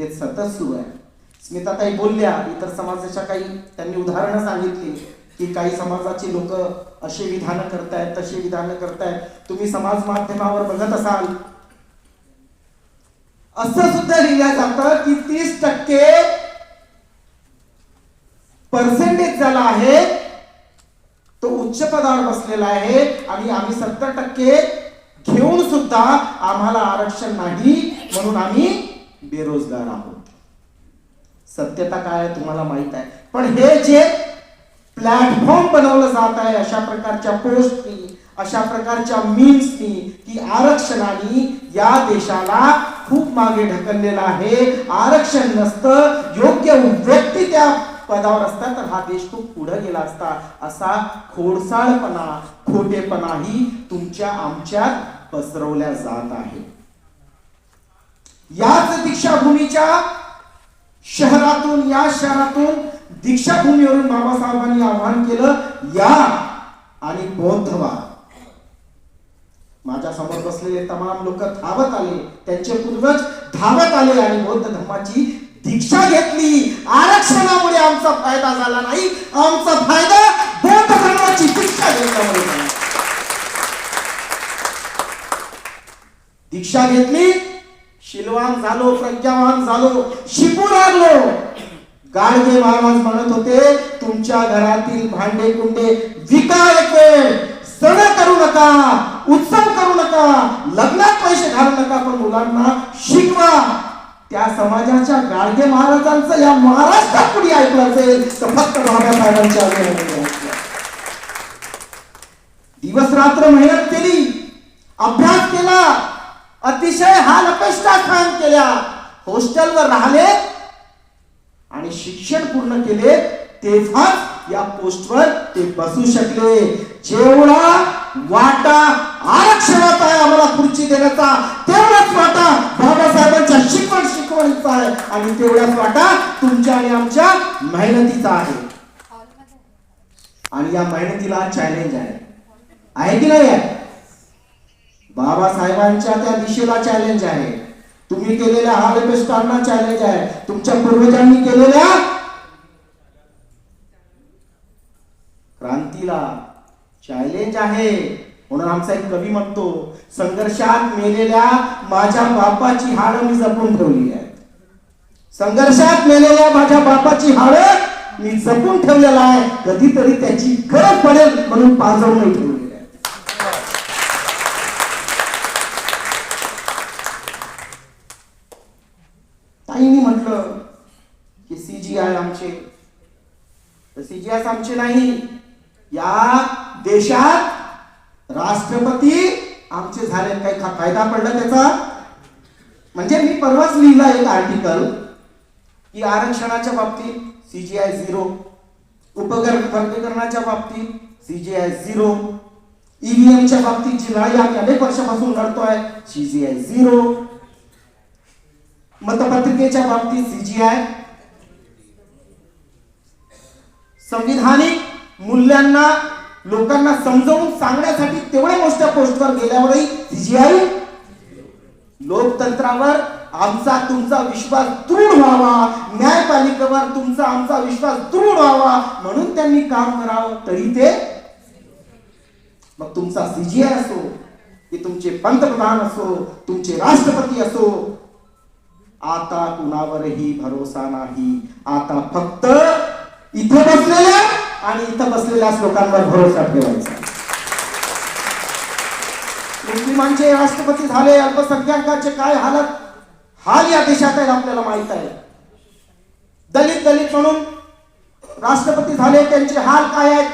ते सतत सुरू आहे. स्मिताताई बोलल्या इतर समाजाच्या काही त्यांनी उदाहरणं सांगितली की काही समाजाची लोक असे विधानं करतायत तसे विधानं करतायत. तुम्ही समाज माध्यमावर बघत असाल. असं सुद्धा लिहिलं जातं की तीस टक्के पर्सेंटेज झाला आहे तो उच्च पदावर बसलेला आहे आणि आम्ही सत्तर टक्के घेऊन सुद्धा आम्हाला आरक्षण नाही म्हणून आम्ही बेरोजगार आहोत. सत्यता काय आहे तुम्हाला माहीत आहे. पण हे जे प्लॅटफॉर्म बनवलं जात आहे अशा प्रकारच्या पोस्टनी अशा प्रकारच्या मीन्सनी की आरक्षणाने या देशाला खूप मागे ढकललेलं आहे. आरक्षण नसतं योग्य व्यक्ती त्या पदावर असता तर हा देश खूप पुढे गेला असता. असा खोडसाळपणा खोटेपणाही तुमच्या आमच्यात पसरवल्या जात आहे याच दीक्षाभूमीच्या शहरातून या शहरातून दीक्षाभूमीवरून बाबासाहेबांनी आवाहन केलं या आणि बौद्ध व्हा माझ्यासमोर बसलेले तमाम लोक धावत आले त्यांचे पूर्वज धावत आले आणि बौद्ध धर्माची दीक्षा घेतली. आरक्षणामुळे आमचा फायदा झाला नाही आमचा फायदा बौद्ध धर्माची दीक्षा घेतल्यामुळे झाला. दीक्षा घेतली शिलवान झालो प्रज्ञावान झालो शिकू लागलो. गाडगे महाराज म्हणत होते तुमच्या घरातील भांडे कुंडे विका एक वेळ सण करू नका उत्सव करू नका लग्नात पैसे घालू नका पण मुलांना शिकवा. त्या समाजाच्या गाडगे महाराजांचं या महाराष्ट्रात कुणी ऐकलं असेल तर फक्त बाबासाहेबांच्या दिवस रात्र मेहनत केली अभ्यास केला अतिशय हाल अपेष्टा सहन केल्या. हॉस्टेलवर राहिले आणि शिक्षण पूर्ण केले तेव्हाच या पोस्टवर ते बसू शकले. जेवढा वाटा आरक्षणाचा आहे आम्हाला खुर्ची देण्याचा तेवढाच वाटा बाबासाहेबांच्या शिकवण शिकवणीचा आहे. आणि तेवढाच वाटा तुमच्या आणि आमच्या मेहनतीचा आहे. आणि या मेहनतीला चॅलेंज आहे. आहे की नाही आहे? बाबासाहेबांच्या त्या दिशेला चॅलेंज आहे. तुम्ही केलेल्या हालपेष्टांना चॅलेंज आहे. तुमच्या पूर्वजांनी केलेल्या क्रांतीला चॅलेंज आहे. म्हणून आमचा एक कवी म्हणतो संघर्षात मेलेल्या माझ्या बापाची हाडं मी जपून ठेवली आहेत. संघर्षात मेलेल्या माझ्या बापाची हाडं मी जपून ठेवलेला आहे. कधीतरी त्याची गरज पडेल म्हणून पाजवून ठेवली. आहे म्हटलं की सीजीआय आमचे. तर सीजीआय आमचे नाही. या देशात राष्ट्रपती आमचे झाले काही फायदा पडला त्याचा? म्हणजे मी परवाच लिहिला एक आर्टिकल की आरक्षणाच्या बाबतीत सीजीआय झिरो उपकर वर्गीकरणाच्या बाबतीत सीजीआय झिरो ईव्हीएमच्या बाबतीत जी लढाई आम्ही अनेक वर्षापासून लढतोय सीजीआय झिरो मतपत्रिकेच्या बाबतीत सीजीआय संविधानिक मूल्यांना लोकांना समजावून सांगण्यासाठी तेवढ्या मोठ्या पोस्टवर गेल्यावरही सीजीआय लोकतंत्रावर आमचा तुमचा विश्वास दृढ व्हावा न्यायपालिकेवर तुमचा आमचा विश्वास दृढ व्हावा म्हणून त्यांनी काम करावं तरी ते मग तुमचा सीजीआय असो की तुमचे पंतप्रधान असो तुमचे राष्ट्रपती असो आता कुणावरही भरोसा नाही. आता फक्त इथं बसलेल्या आणि इथं बसलेल्या लोकांवर भरोसा ठेवायचा. मुस्लिमांचे राष्ट्रपती झाले अल्पसंख्याकांचे काय हालत? हाल या देशात आहे आपल्याला माहीत आहे. दलित दलित म्हणून राष्ट्रपती झाले त्यांचे हाल काय आहेत?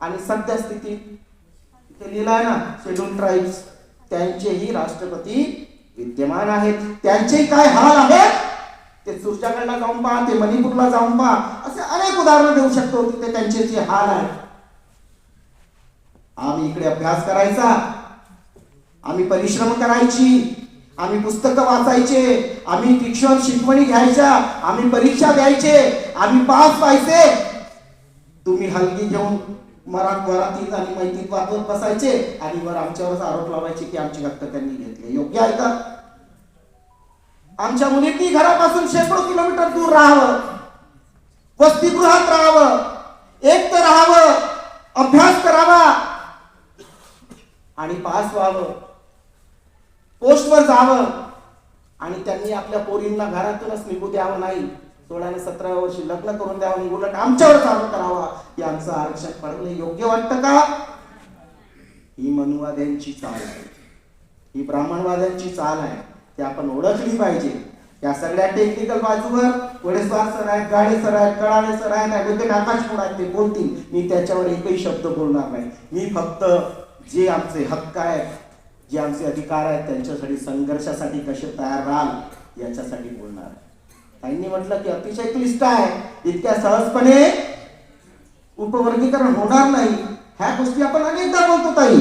आणि सध्या स्थितीत लिहिलं आहे ना शेड्यूल ट्राईब्स त्यांचेही राष्ट्रपती विद्यमान आहेत. त्यांचे काय हाल आहेत? ते सुरजागडला जाऊन पहा ते मणिपूरला जाऊन पहा. असे अनेक उदाहरणं देऊ शकतो तिथे त्यांचे जे हाल आहेत. आम्ही इकडे अभ्यास करायचा. आम्ही परिश्रम करायची. आम्ही पुस्तकं वाचायचे. आम्ही शिक्षण शिकवणी घ्यायच्या. आम्ही परीक्षा द्यायचे. आम्ही पास व्हायचे. तुम्ही हलगी घेऊन मराठ वरातीत आणि मैतीत वाचवत बसायचे आणि वर आमच्यावरच आरोप लावायचे की आमची हक्क त्यांनी घेतले. योग्य आहे का? आमच्या मुलींनी घरापासून शेकडो किलोमीटर दूर राहावं. वसतिगृहात राहावं. एक तर राहावं. अभ्यास करावा. आणि पास व्हावं. पोस्टवर जावं. आणि त्यांनी आपल्या पोरींना घरातूनच निघू द्यावं नाही. सोळा सतरा वर्षी लग्न करून द्यावं नाही उलट आमच्यावर चालू करावा हे आमचं आरक्षण पडलं योग्य वाटतं का? ही मनुवाद्यांची चाल आहे. ही ब्राह्मणवाद्यांची चाल आहे. ती आपण ओळखली पाहिजे. या सगळ्या टेक्निकल बाजूवर वडेस्वार सर आहेत गाडे सर आहेत कळाडे सर आहेत ऍडव्होकेट आकाश कोण आहेत ते बोलतील. मी त्याच्यावर एकही शब्द बोलणार नाही. मी फक्त जे आमचे हक्क आहेत जे आमचे अधिकार आहेत त्यांच्यासाठी संघर्षासाठी कसे तयार राहाल याच्यासाठी बोलणार आहे. त्यांनी म्हटलं की अतिशय क्लिष्ट आहे. इतक्या सहजपणे उपवर्गीकरण होणार नाही. ह्या गोष्टी आपण अनेकदा बोलतो ताई.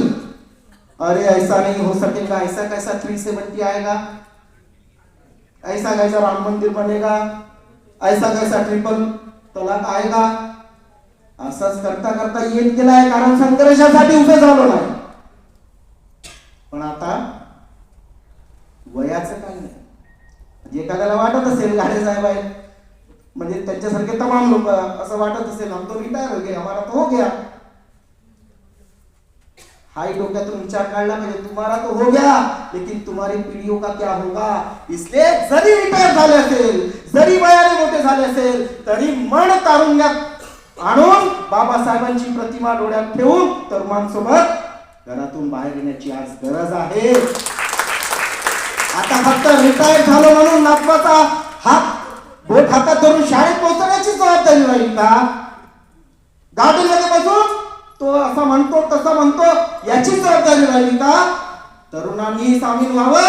अरे ऐसा नाही हो सकेगा ऐसा कैसा थ्री सेवन्टी आएगा? ऐसा कैसा राम मंदिर बनेगा? ऐसा कैसा ट्रिपल तलाक आएगा? असंच करता करता येत गेलाय कारण संघर्षासाठी उभे झालो नाही. पण आता वयाचं काही नाही. म्हणजे एखाद्याला वाटत असेल गाडे साहेब आहे म्हणजे त्यांच्यासारखे तमाम लोक असं वाटत असेल हम तो रिटायर हो गया हमारा तो हो गया. हाई डोक्यातून विचार काढला म्हणजे तुम्हाला तो हो गया लेकिन तुम्हारी पिढीओ का क्या होगा? इसलिए जरी रिटायर झाले असेल जरी वयाने मोठे झाले असेल तरी मन तारुण्यात आणून बाबासाहेबांची प्रतिमा डोळ्यात ठेवून तरुणांसोबत घरातून बाहेर येण्याची आज गरज आहे. आता फक्त रिटायर झालो म्हणून नागपाचा हात बोट हातात धरून शाळेत पोहोचण्याची जबाबदारी राहील का? गाडीमध्ये बसून तो असा म्हणतो तसा म्हणतो याची जबाबदारी राहील का? तरुणांनी सामील व्हावं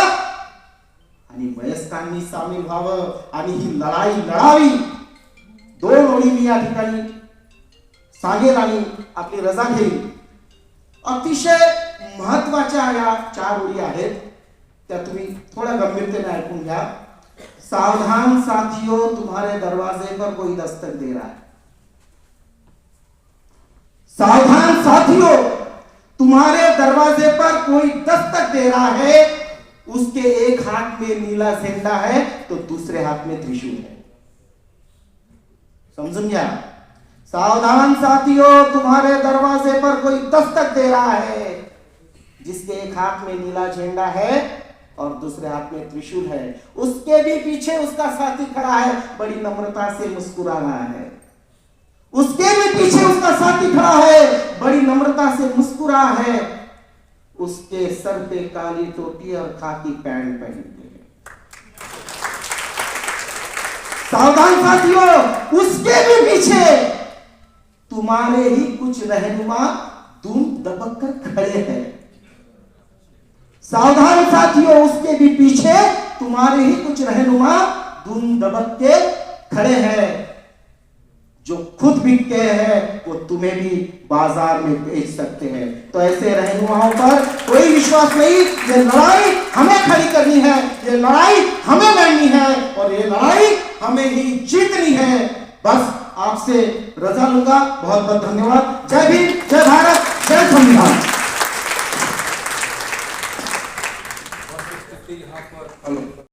आणि वयस्कांनी सामील व्हावं आणि ही लढाई लढावी. दोन ओळी मी या ठिकाणी सांगेल आणि आपली रजा घेईल अतिशय महत्त्वाच्या या चार ओळी आहेत. त्या तुम्ही थोड्या गंभीरतेने ऐकून सावधान साथियों, तुम्हारे दरवाजे पर कोई दस्तक दे रहा है। सावधान साथियों, तुम्हारे दरवाजे पर कोई दस्तक दे रहा है, उसके एक हाथ में नीला झंडा है तो दूसरे हाथ में त्रिशूल है। समझून घ्या सावधान साथियों, तुम्हारे दरवाजे पर कोई दस्तक दे रहा है, जिसके एक हाथ में नीला झंडा है और दूसरे हाथ में त्रिशूल है। उसके भी पीछे उसका साथी खड़ा है, बड़ी नम्रता से मुस्कुरा रहा है। उसके भी पीछे उसका साथी खड़ा है, बड़ी नम्रता से मुस्कुरा है। उसके सर पे काली टोपी और खाकी पैंट पहन के है। सावधान साथियों, उसके भी पीछे तुम्हारे ही कुछ रहनुमा तुम दबक कर खड़े हैं। सावधान साथियों, उसके भी पीछे तुम्हारे ही कुछ रहनुमा धुन दबक के खड़े हैं। जो खुद बिकते हैं, वो तुम्हें भी बाज़ार में बेच सकते हैं। तो ऐसे रहनुमाओं पर कोई विश्वास नहीं, ये लड़ाई हमें खड़ी करनी है, ये लड़ाई हमें लड़नी है, और ये लड़ाई हमें ही जीतनी है। बस आपसे रजा लूँगा बहुत बहुत धन्यवाद। जय भीम, जय भारत, जय संविधान।